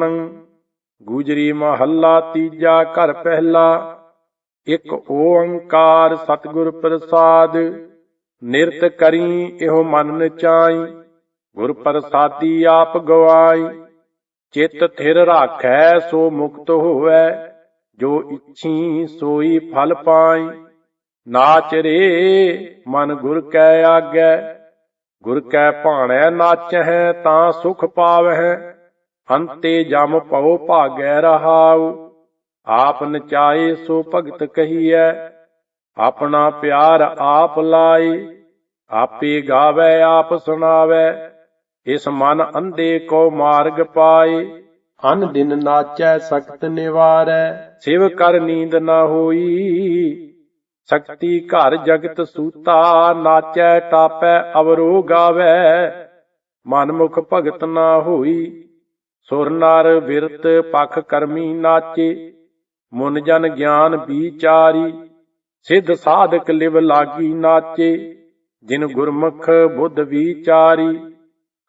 ਵਰਨੰ ਗੂਜਰੀ ਮਹੱਲਾ ਤੀਜਾ ਘਰ ਪਹਿਲਾ, ਇੱਕ ਓੰਕਾਰ ਸਤਿਗੁਰ ਪ੍ਰਸਾਦ, ਨਿਰਤ ਕਰੀ ਇਹੋ ਮਨ ਨਚਾਈ ਗੁਰ ਪ੍ਰਸਾਦੀ ਆਪ ਗਵਾਈ, ਚਿਤ ਥਿਰ ਰਾਖੈ ਸੋ ਮੁਕਤ ਹੋਵੈ, ਜੋ ਇੱਛੀ ਸੋਈ ਫਲ ਪਾਈ, ਨਾਚ ਰੇ ਮਨ ਗੁਰ ਕੈ ਆਗੈ, ਗੁਰ ਕੈ ਭਾਣੈ ਨਾਚਹਿ ਤਾਂ ਸੁਖ ਪਾਵਹਿ। ਅੰਤੇ ਜਮ ਪਉ ਭਾਗੈ ਰਹਾਉ ਆਪ ਨਚਾਏ ਸੋ ਭਗਤ ਕਹੀਐ ਆਪਣਾ ਪਿਆਰ ਆਪ ਲਾਏ ਆਪੇ ਗਾਵੇ ਆਪ ਸੁਣਾਵੇ ਇਸ ਮਨ ਅੰਧੇ ਕੋ ਮਾਰਗ ਪਾਏ ਅਨ ਦਿਨ ਨਾਚੈ ਸਖਤ ਨਿਵਾਰੈ। ਸਿਵ ਕਰ ਨੀਂਦ ਨਾ ਹੋਈ ਸ਼ਕਤੀ ਘਰ ਜਗਤ ਸੂਤਾ ਨਾਚੈ ਟਾਪੈ ਅਵਰੋ ਗਾਵੇ ਮਨ ਮੁਖ ਭਗਤ ਨਾ ਹੋਈ ਸੁਰ ਨਰ ਵਿਰਤ ਪਖ ਕਰਮੀ ਨਾਚੇ, ਮੁਨ ਜਨ ਗਿਆਨ ਵਿਚਾਰੀ, ਸਿੱਧ ਸਾਧਕ ਲਿਵ ਲਾਗੀ ਨਾਚੇ, ਜਿਨ ਗੁਰਮੁਖ ਬੁੱਧ ਵਿਚਾਰੀ,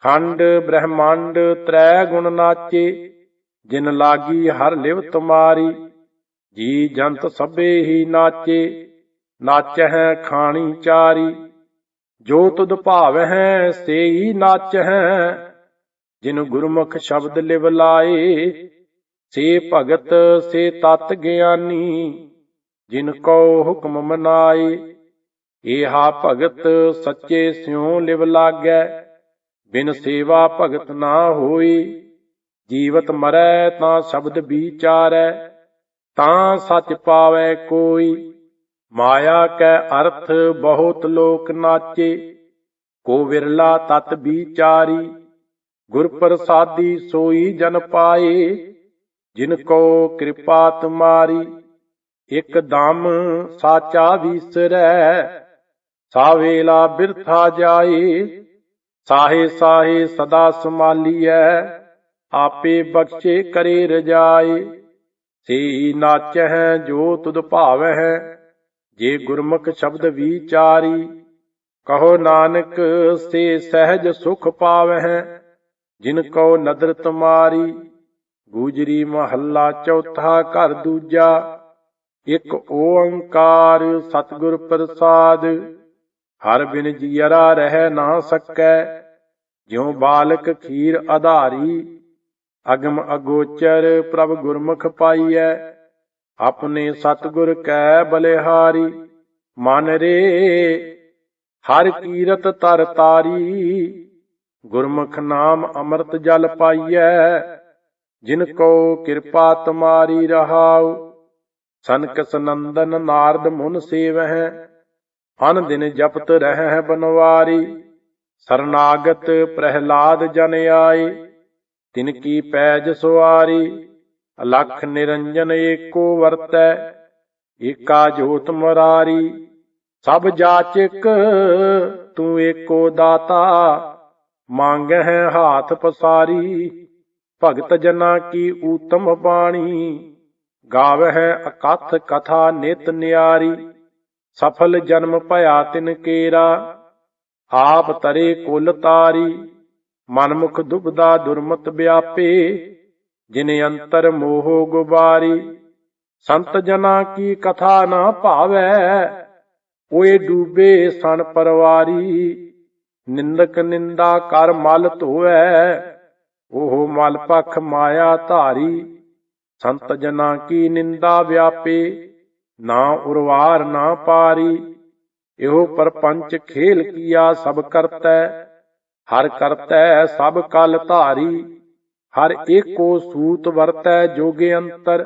ਖੰਡ ਬ੍ਰਹਮੰਡ ਤ੍ਰੈ ਗੁਣ ਨਾਚੇ, ਜਿਨ ਲਾਗੀ ਹਰ ਲਿਵ ਤੁਮਾਰੀ, ਜੀ ਜੰਤ ਸਭੇ ਹੀ ਨਾਚੇ, ਨਾਚਹਿ ਖਾਣੀ ਚਾਰੀ, ਜੋ ਤੁਧ ਭਾਵਹਿ ਸੇਈ ਨਾਚਹਿ ਜਿਨ ਗੁਰਮੁਖ ਸ਼ਬਦ ਲਿਵ ਲਾਏ ਸੇ ਭਗਤ ਸੇ ਤਤ ਗਿਆਨੀ, ਜਿਨ ਕੋ ਹੁਕਮ ਮਨਾਏ, ਏਹਾ ਭਗਤ ਸੱਚੇ ਸਿਉ ਲਿਵ ਲਾਗੈ, ਬਿਨ ਸੇਵਾ ਭਗਤ ਨਾ ਹੋਈ ਜੀਵਤ ਮਰੈ ਤਾਂ ਸ਼ਬਦ ਵਿਚਾਰੈ, ਤਾਂ ਸੱਚ ਪਾਵੈ ਕੋਈ, ਮਾਇਆ ਕੈ ਅਰਥ ਬਹੁਤ ਲੋਕ ਨਾਚੇ, ਕੋ ਵਿਰਲਾ ਤਤ ਵਿਚਾਰੀ ਗੁਰ ਪ੍ਰਸਾਦੀ ਸੋਈ ਜਨ ਪਾਏ, ਜਿਨ ਕੋ ਕਿਰਪਾ ਤੁਮਾਰੀ, ਇਕ ਦਮ ਸਾਚਾ ਵਿਸਰੈ। ਸਾਵੇਲਾ ਬਿਰਥਾ ਜਾਏ, ਸਾਹੇ ਸਾਹੇ ਸਦਾ ਸਮਾਲੀਐ ਆਪੇ ਬਖਸ਼ੇ ਕਰੇ ਰਜਾਏ। ਸੇ ਨਾਚਹਿ ਜੋ ਤੁਧ ਭਾਵਹਿ, ਜੇ ਗੁਰਮੁਖ ਸ਼ਬਦ ਵਿਚਾਰੀ, ਕਹੋ ਨਾਨਕ ਸੇ ਸਹਿਜ ਸੁਖ ਪਾਵਹਿ। ਜਿਨ ਕੋ ਨਦਰ ਤੁਮਾਰੀ, ਗੂਜਰੀ ਮਹੱਲਾ ਚੌਥਾ ਘਰ ਦੂਜਾ, ਇਕ ਓੰਕਾਰ ਸਤਿਗੁਰ ਪ੍ਰਸਾਦ, ਹਰ ਬਿਨ ਜੀਅਰਾ ਰਹਿ ਨਾ ਸਕੈ, ਜਿਉ ਬਾਲਕ ਖੀਰ ਆਧਾਰੀ ਅਗਮ ਅਗੋਚਰ ਪ੍ਰਭ ਗੁਰਮੁਖ ਪਾਈਐ, ਆਪਣੇ ਸਤਿਗੁਰ ਕੈ ਬਲਿਹਾਰੀ, ਮਨ ਰੇ, ਹਰ ਕੀਰਤ ਤਰ ਤਾਰੀ ਗੁਰਮੁਖ ਨਾਮ ਅੰਮ੍ਰਿਤ ਜਲ ਪਾਈਐ, ਜਿਨ ਕੋ ਕਿਰਪਾ ਤੁਮਾਰੀ ਰਹਾਉ। ਸਨਕ ਸਨੰਦਨ ਨਾਰਦ ਮੁਨ ਸੇਵਹਿ, ਅਨ ਦਿਨ ਜਪਤ ਰਹਿ ਬਨਵਾਰੀ। ਸਰਨਾਗਤ ਪ੍ਰਹਿਲਾਦ ਜਨ ਆਏ, ਤਿਨ ਕੀ ਪੈਜ ਸੁਆਰੀ। ਅਲਖ ਨਿਰੰਜਨ ਏਕੋ ਵਰਤੈ, ਏਕਾ ਜੋਤ ਮਰਾਰੀ। ਸਭ ਜਾਚਕ, ਤੂੰ ਏਕੋ ਦਾਤਾ। ਮੰਗਹਿ ਹਾਥ ਪਸਾਰੀ, ਭਗਤ ਜਨਾ ਕੀ ਊਤਮ ਬਾਣੀ। ਗਾਵਹਿ ਅਕਥ ਕਥਾ ਨਿਤ ਨਿਆਰੀ, ਸਫਲ ਜਨਮ ਭਇਆ ਤਿਨ ਕੇਰਾ। ਆਪ ਤਰੇ ਕੁਲ ਤਾਰੀ, ਮਨਮੁਖ ਦੁਬਦਾ ਦੁਰਮਤ ਵਿਆਪੇ ਜਿਨ ਅੰਤਰ ਮੋਹ ਗੁਬਾਰੀ। ਸੰਤ ਜਨਾ ਕੀ ਕਥਾ ਨਾ ਭਾਵੈ ਓਏ ਡੂਬੇ ਸਣ ਪਰਵਾਰੀ। ਨਿੰਦਕ ਨਿੰਦਾ ਕਰ ਮਲ ਧੋਐ ਉਹ ਮਲ ਪਖ ਮਾਇਆ ਧਾਰੀ। ਸੰਤ ਜਨਾ ਕੀ ਨਿੰਦਾ ਵਿਆਪੇ, ਨਾ ਉਰਵਾਰ ਨਾ ਪਾਰੀ। ਇਹੋ ਪਰਪੰਚ ਖੇਲ ਕੀਆ ਸਭ ਕਰਤੈ, ਹਰ ਕਰਤੈ ਸਭ ਕਲ ਧਾਰੀ। ਹਰ ਏਕੋ ਸੂਤ ਵਰਤੈ ਜੋਗੇ ਅੰਤਰ,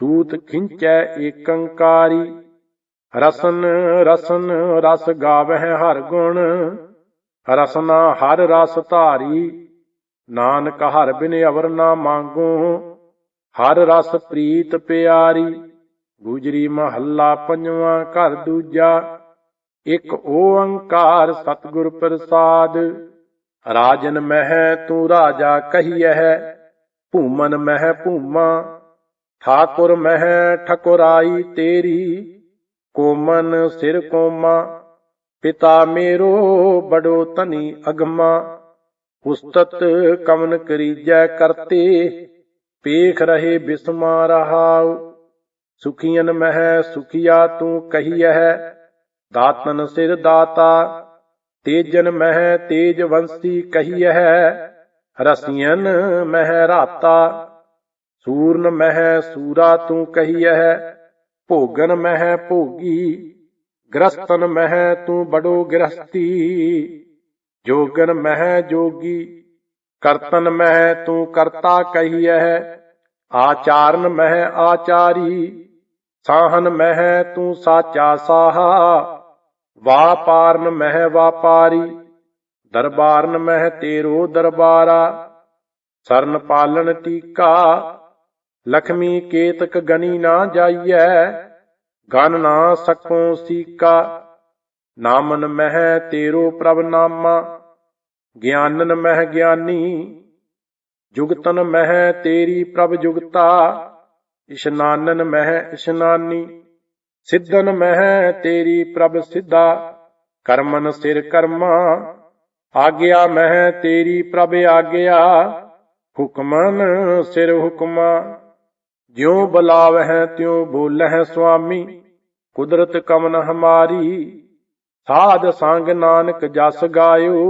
ਸੂਤ ਖਿੰਚੈ ਏਕੰਕਾਰੀ। ਰਸਨ ਰਸਨ ਰਸ ਗਾਵਹਿ ਹਰ ਗੁਣ ਰਸਨਾ ਹਰ ਰਸ ਧਾਰੀ, ਨਾਨਕ ਹਰ ਬਿਨ ਅਵਰ ਨਾ ਮੰਗੋ। ਹਰ ਰਸ ਪ੍ਰੀਤ ਪਿਆਰੀ, ਗੁਜਰੀ ਮਹੱਲਾ ਪੰਜਵਾਂ ਘਰ ਦੂਜਾ। ਇੱਕ ਓੰਕਾਰ ਸਤਿਗੁਰ ਪ੍ਰਸਾਦ, ਰਾਜਨ ਮਹਿ ਤੂੰ ਰਾਜਾ ਕਹੀਐ, ਭੂਮਨ ਮਹਿ ਭੂਮਾ। ਠਾਕੁਰ ਮਹਿ ਠਕੁਰਾਈ ਤੇਰੀ, ਕੋਮਨ ਸਿਰ ਕੋਮਾ। ਪਿਤਾ ਮੇਰੋ ਬੜੋ ਧਨੀ ਅਗਮਾ, ਉਸਤਤ ਕਮਨ ਕਰੀਜੈ ਕਰਤੇ, ਪੇਖ ਰਹੇ ਬਿਸਮਾ ਰਹਾਉ। ਸੁਖੀਨ ਮਹਿ ਸੁਖੀਆ ਤੂੰ ਕਹੀਐ, ਦਾਤਨ ਸਿਰ ਦਾਤਾ, ਤੇਜਨ ਮਹਿ ਤੇਜ ਵੰਸੀ ਕਹੀਐ ਰਸੀਨ ਮਹਿ ਰਾਤਾ, ਸੂਰਨ ਮਹਿ ਸੂਰਾ ਤੂੰ ਕਹੀਐ, ਭੋਗਨ ਮਹਿ ਭੋਗੀ ਗ੍ਰਸਤਨ ਮਹਿ ਤੂੰ ਬੜੋ ਗ੍ਰਸਤੀ ਜੋਗਨ ਮਹਿ ਜੋਗੀ, ਕਰਤਨ ਮਹਿ ਤੂੰ ਕਰਤਾ ਕਹੀਐ, ਆਚਾਰਨ ਮਹਿ ਆਚਾਰੀ, ਸਾਹਨ ਮਹਿ ਤੂੰ ਸਾਚਾ ਸਾਹਾ, ਵਾਪਾਰਨ ਮਹਿ ਵਾਪਾਰੀ, ਦਰਬਾਰਨ ਮਹਿ ਤੇਰੋ ਦਰਬਾਰਾ, ਸਰਨ ਪਾਲਣ ਟੀਕਾ, ਲਖਮੀ ਕੇਤਕ ਗਣੀ ਨਾ ਜਾਈਐ ਗਨ ਨਾ ਸਕੋ ਸੀਕਾ, ਨਾਮਨ ਮਹਿ ਤੇਰੋ ਪ੍ਰਭ ਨਾਮਾ, ਗਿਆਨਨ ਮਹਿ ਗਿਆਨੀ, ਜੁਗਤਨ ਮਹਿ ਤੇਰੀ ਪ੍ਰਭ ਜੁਗਤਾ, ਇਸ਼ਨਾਨਨ ਮਹਿ ਇਸ਼ਨਾਨੀ, ਸਿੱਧਨ ਮਹਿ ਤੇਰੀ ਪ੍ਰਭ ਸਿੱਧਾ, ਕਰਮਨ ਸਿਰ ਕਰਮਾ, ਆਗਿਆ ਮਹਿ ਤੇਰੀ ਪ੍ਰਭ ਆਗਿਆ, ਹੁਕਮਨ ਸਿਰ ਹੁਕਮਾ। ਜਿਉ ਬੁਲਾਵਹਿ ਤਿਉ ਬੋਲਹਿ ਸੁਆਮੀ, ਕੁਦਰਤ ਕਮਨ ਹਮਾਰੀ। ਸਾਧ ਸੰਗ ਨਾਨਕ ਜਸ ਗਾਇਓ,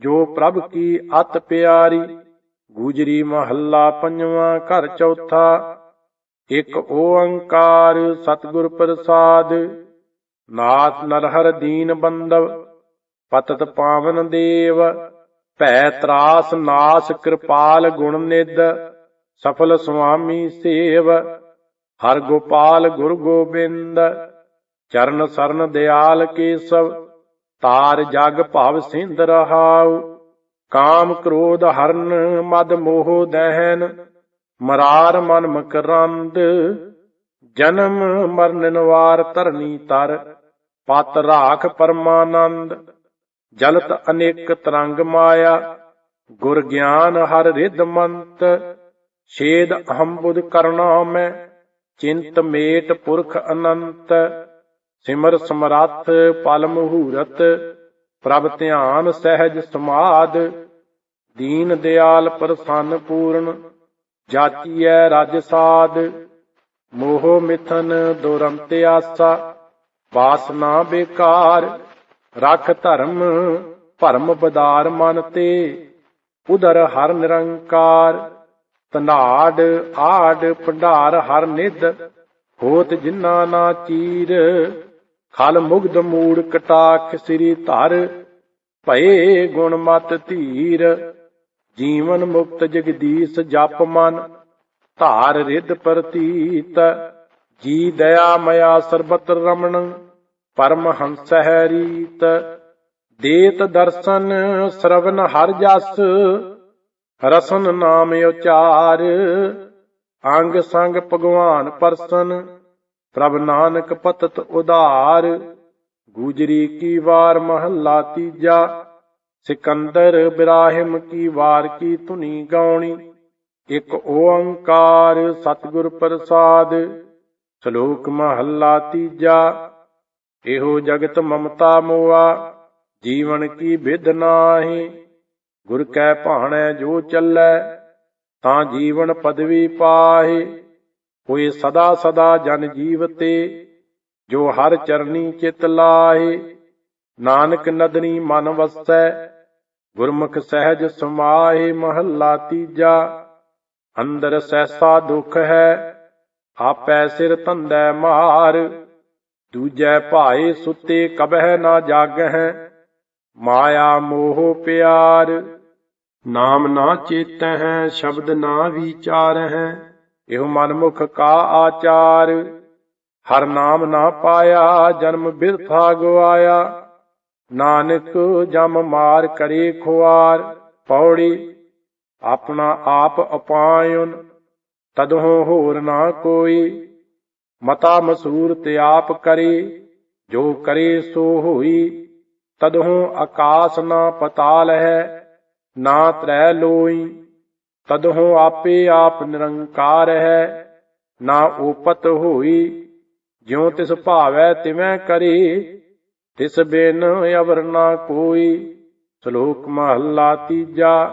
ਜੋ ਪ੍ਰਭ ਕੀ ਅਤ ਪਿਆਰੀ। ਗੁਜਰੀ ਮਹੱਲਾ ਪੰਜਵਾਂ ਘਰ ਚੌਥਾ, ਇੱਕ ਓੰਕਾਰ ਸਤਿਗੁਰ ਪ੍ਰਸਾਦ। ਨਾਥ ਨਰਹਰ ਦੀਨ ਬੰਦਵ ਪਤਤ ਪਾਵਨ ਦੇਵ। ਭੈ ਤਰਾਸ ਨਾਸ ਕਿਰਪਾਲ ਗੁਣ ਨਿਦ ਸਫਲ ਸੁਆਮੀ ਸੇਵ, ਹਰ ਗੋਪਾਲ ਗੁਰ ਗੋਬਿੰਦ, ਚਰਨ ਸਰਨ ਦਿਆਲ ਕੇਸਵ, ਤਾਰ ਜਗ ਭਵ ਸਿੰਧ ਰਹਾਉ, ਕਾਮ ਕ੍ਰੋਧ ਹਰਨ ਮਦ ਮੋਹ ਦਹਿਨ, ਮਰਾਰ ਮਨ ਮਕਰੰਦ, ਜਨਮ ਮਰਨ ਨਵਾਰ ਧਰਨੀ ਤਰ, ਪਤ ਰਾਖ ਪਰਮਾਨੰਦ, ਜਲਤ ਅਨੇਕ ਤਰੰਗ ਮਾਇਆ, ਗੁਰ ਗਿਆਨ ਹਰ ਰਿਧ ਮੰਤ ਛੇਦ ਅਹੰ ਕਰਨਾ ਮੈਂ ਚਿੰਤ ਮੇਟ ਪੁਰਖ ਅਨੰਤ, ਸਿਮਰ ਸਮਰੱਥ ਪਲ ਮਹੂਰਤ, ਪ੍ਰਭ ਧਿਆਨ ਸਹਿਜ ਸਮਾਦ, ਦੀਨ ਦਿਆਲ ਪ੍ਰਸੰਨ ਪੂਰਨ, ਜਾਚੀਐ ਰਜ ਸਾਧ, ਮੋਹ ਮਿਥਨ ਦੁਰੰਤ ਆਸਾ ਵਾਸਨਾ ਬੇਕਾਰ, ਰਖ ਧਰਮ ਭਰਮ ਬਦਾਰ ਮਨ ਤੇ, ਉਦਰ ਹਰ ਨਿਰੰਕਾਰ ਤਨਾੜ ਆੜ, ਭੰਡਾਰ ਹਰ ਨਿਦ ਹੋਤ ਜਿਨਾ ਨਾ ਚੀਰ। ਖਲ ਮੁਗਧ ਮੂੜ ਕਟਾਖ ਸ੍ਰੀ ਧਰ, ਭਏ ਗੁਣ ਮਤ ਧੀਰ। ਜੀਵਨ ਮੁਕਤ ਜਗਦੀਸ਼ ਜਪ ਮਨ, ਧਾਰ ਰਿੱਧ ਪ੍ਰਤੀਤ। ਜੀ ਦਇਆ ਮਇਆ ਸਰਬਤ ਰਮਣ, ਪਰਮ ਹੰਸ ਹੈ ਰੀਤ। ਦੇਤ ਦਰਸ਼ਨ, ਸਰਵਨ ਹਰ ਜਸ। ਰਸਨ ਨਾਮ ਉਚਾਰ, ਅੰਗ ਸੰਗ ਭਗਵਾਨ ਪਰਸਨ, ਪ੍ਰਭ ਨਾਨਕ ਪਤਤ ਉਧਾਰ, ਗੂਜਰੀ ਕੀ ਵਾਰ ਮਹੱਲਾ ਤੀਜਾ, ਸਿਕੰਦਰ ਬਿਰਾਹਿਮ ਕੀ ਵਾਰ ਕੀ ਧੁਨੀ ਗਾਉਣੀ, ਇਕ ਓੰਕਾਰ ਸਤਿਗੁਰ ਪ੍ਰਸਾਦ, ਸ਼ਲੋਕ ਮਹੱਲਾ ਤੀਜਾ, ਇਹੋ ਜਗਤ ਮਮਤਾ ਮੋਆ, ਜੀਵਨ ਕੀ ਵਿਧ ਨਾਹੀ ਗੁਰ ਕੈ ਭਾਣੈ ਜੋ ਚੱਲੈ, ਤਾਂ ਜੀਵਨ ਪਦਵੀ ਪਾਹੇ। ਹੋਏ ਸਦਾ ਸਦਾ ਜਨ ਜੀਵਤੇ, ਜੋ ਹਰ ਚਰਨੀ ਚਿਤ ਲਾਹੇ। ਨਾਨਕ ਨਦਨੀ ਮਨ ਵਸੈ, ਗੁਰਮੁਖ ਸਹਿਜ ਸਮਾਹੇ ਮਹੱਲਾ ਤੀਜਾ। ਅੰਦਰ ਸਹਿਸਾ ਦੁਖ ਹੈ, ਆਪੈ ਸਿਰ ਧੰਦੈ ਮਾਰ। ਦੂਜੈ ਭਾਏ ਸੁੱਤੇ ਕਬਹਿ ਨਾ ਜਾਗਹਿ ਮਾਇਆ ਮੋਹ ਪਿਆਰ, ਨਾਮ ਨਾ ਚੇਤਹਿ, ਸ਼ਬਦ ਨਾ ਵਿਚਾਰਹਿ, ਇਹੋ ਮਨਮੁਖ ਕਾ ਆਚਾਰ। ਹਰ ਨਾਮ ਨਾ ਪਾਇਆ, ਜਨਮ ਬਿਰਥਾ ਗਵਾਇਆ। ਨਾਨਕ ਜਮ ਮਾਰ ਕਰੇ ਖੁਆਰ, ਪੌੜੀ, ਆਪਣਾ ਆਪ ਅਪਾਇਨ ਤਦਹੁ ਹੋਰ ਨਾ ਕੋਈ। ਮਤਾ ਮਸੂਰ ਤੇ ਆਪ ਕਰੇ, ਜੋ ਕਰੇ ਸੋ ਹੋਈ ਤਦਹੁ ਆਕਾਸ ਨਾ ਪਤਾਲ ਹੈ ਨਾ ਤ੍ਰੈ ਲੋਈ। ਤਦਹੁ ਆਪੇ ਆਪ ਨਿਰੰਕਾਰ ਹੈ, ਨਾ ਓਪਤ ਹੋਈ। ਜਿਉ ਤਿਸ ਭਾਵੈ ਤਿਵੈ ਕਰੇ, ਤਿਸ ਬਿਨ ਅਵਰ ਨਾ ਕੋਈ। ਸ਼ਲੋਕ ਮਹੱਲਾ ਤੀਜਾ।